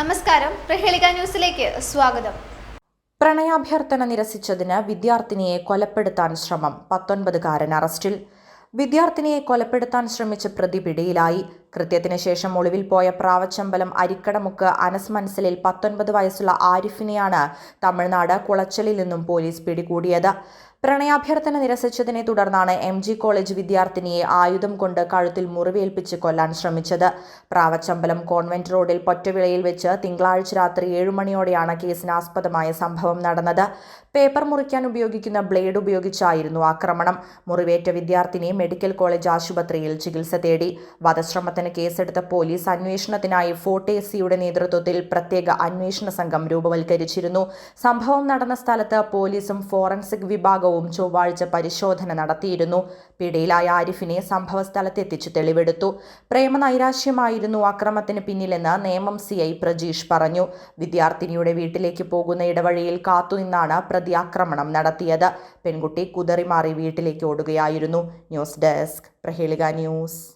നമസ്കാരം. പ്രഹേളിക ന്യൂസിലേക്ക് സ്വാഗതം. പ്രണയാഭ്യർത്ഥന നിരസിച്ചതിന് വിദ്യാർത്ഥിനിയെ കൊലപ്പെടുത്താൻ ശ്രമം. പത്തൊൻപതുകാരൻ അറസ്റ്റിൽ. വിദ്യാർത്ഥിനിയെ കൊലപ്പെടുത്താൻ ശ്രമിച്ച പ്രതി പിടിയിലായി. കൃത്യത്തിന് ശേഷം ഒളിവിൽ പോയ പ്രാവച്ചമ്പലം അരിക്കടമുക്ക് അനസ് മനസ്സിലിൽ പത്തൊൻപത് വയസ്സുള്ള ആരിഫിനെയാണ് തമിഴ്നാട് കുളച്ചലിൽ നിന്നും പോലീസ് പിടികൂടിയത്. പ്രണയാഭ്യർത്ഥന നിരസിച്ചതിനെ തുടർന്നാണ് എം ജി കോളേജ് വിദ്യാർത്ഥിനിയെ ആയുധം കൊണ്ട് കഴുത്തിൽ മുറിവേൽപ്പിച്ച് കൊല്ലാൻ ശ്രമിച്ചത്. പ്രാവച്ചമ്പലം കോൺവെന്റ് റോഡിൽ പൊറ്റവിളയിൽ വെച്ച് തിങ്കളാഴ്ച രാത്രി ഏഴുമണിയോടെയാണ് കേസിനാസ്പദമായ സംഭവം നടന്നത്. പേപ്പർ മുറിക്കാൻ ഉപയോഗിക്കുന്ന ബ്ലേഡ് ഉപയോഗിച്ചായിരുന്നു ആക്രമണം. മുറിവേറ്റ വിദ്യാർത്ഥിനി മെഡിക്കൽ കോളേജ് ആശുപത്രിയിൽ ചികിത്സ തേടി. വധശ്രമത്തിന് കേസെടുത്ത പോലീസ് അന്വേഷണത്തിനായി ഫോർട്ടേസിയുടെ നേതൃത്വത്തിൽ പ്രത്യേക അന്വേഷണ സംഘം രൂപവൽക്കരിച്ചിരുന്നു. സംഭവം നടന്ന സ്ഥലത്ത് പോലീസും ഫോറൻസിക് വിഭാഗവും ചൊവ്വാഴ്ച പരിശോധന നടത്തിയിരുന്നു. പിടിയിലായ ആരിഫിനെ സംഭവ സ്ഥലത്തെത്തിച്ച് തെളിവെടുത്തു പ്രേമനൈരാശ്യമായിരുന്നു അക്രമത്തിന് പിന്നിലെന്ന് നേമം സി ഐ പ്രജീഷ് പറഞ്ഞു. വിദ്യാർത്ഥിനിയുടെ വീട്ടിലേക്ക് പോകുന്ന ഇടവഴിയിൽ കാത്തുനിന്നാണ് പ്രതി ആക്രമണം നടത്തിയത്. പെൺകുട്ടി കുതറിമാറി വീട്ടിലേക്ക് ഓടുകയായിരുന്നു. News desk Prahelika news.